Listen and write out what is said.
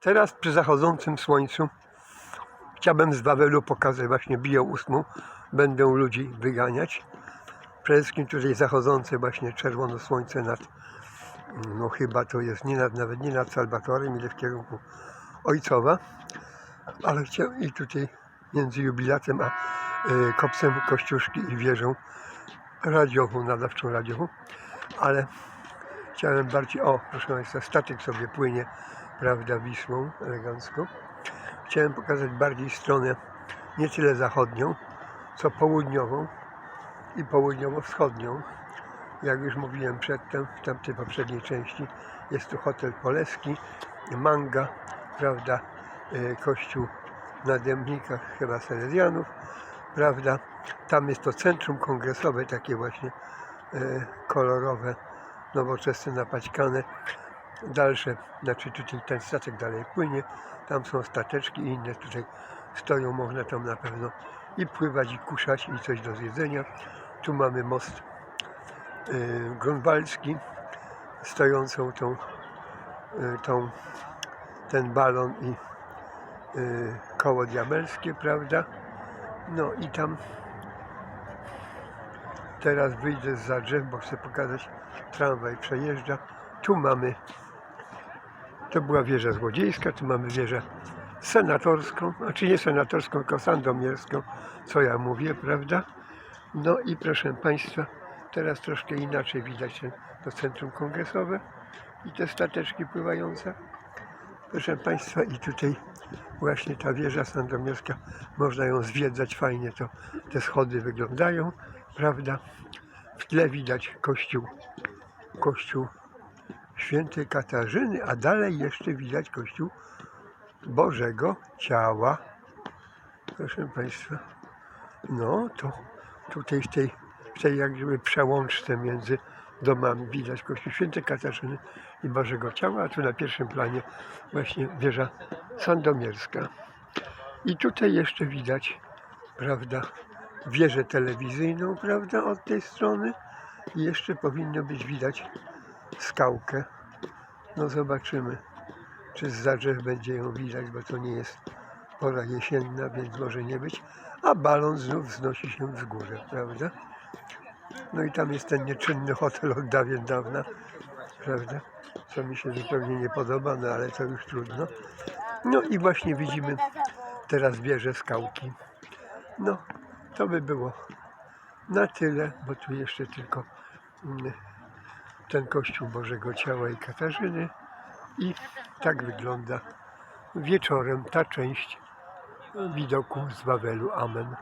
Teraz przy zachodzącym słońcu chciałbym z Wawelu pokazać właśnie biją ósmą. Będę ludzi wyganiać. Przede wszystkim tutaj zachodzące właśnie czerwono słońce nad, no chyba to jest nie nad, nawet nie nad Salwatorem, ile w kierunku Ojcowa. Ale chciałem i tutaj między jubilatem a y, kopcem Kościuszki i wieżą radiową, nadawczą radiową. Ale chciałem bardziej, o proszę Państwa, statek sobie płynie, prawda, Wisłą elegancko. Chciałem pokazać bardziej stronę nie tyle zachodnią, co południową i południowo-wschodnią. Jak już mówiłem przedtem, w tamtej poprzedniej części, jest tu hotel Poleski, Manga, prawda, e, kościół na Dębnikach, chyba Salezjanów, prawda. Tam jest to centrum kongresowe, takie właśnie e, kolorowe, nowoczesne, napaćkane. Dalsze, znaczy tutaj ten statek dalej płynie, tam są stateczki i inne tutaj stoją, można tam na pewno i pływać, i kuszać, i coś do zjedzenia. Tu mamy most y, grunwaldzki, stojącą tą, y, tą, ten balon i y, koło diabelskie, prawda? No i tam teraz wyjdę za drzew, bo chcę pokazać, tramwaj przejeżdża. Tu mamy, to była wieża złodziejska, tu mamy wieżę senatorską, a czy nie senatorską, tylko sandomierską, co ja mówię, prawda? No i proszę Państwa, teraz troszkę inaczej widać to centrum kongresowe i te stateczki pływające. Proszę Państwa, i tutaj właśnie ta wieża sandomierska, można ją zwiedzać fajnie, to te schody wyglądają, prawda? W tle widać kościół, kościół świętej Katarzyny, a dalej jeszcze widać kościół Bożego Ciała. Proszę Państwa, no to tutaj w tej, w tej jak gdyby przełączce między domami widać kościół świętej Katarzyny i Bożego Ciała, a tu na pierwszym planie właśnie wieża sandomierska. I tutaj jeszcze widać, prawda, wieżę telewizyjną, prawda, od tej strony. I jeszcze powinno być widać skałkę. No zobaczymy, czy z drzew będzie ją widać, bo to nie jest pora jesienna, więc może nie być. A balon znów wznosi się w górę, prawda? No i tam jest ten nieczynny hotel od dawien dawna, prawda? Co mi się zupełnie nie podoba, no ale to już trudno. No i właśnie widzimy teraz wieżę skałki. No, to by było na tyle, bo tu jeszcze tylko mm, ten kościół Bożego Ciała i Katarzyny. I tak wygląda wieczorem ta część widoku z Wawelu. Amen.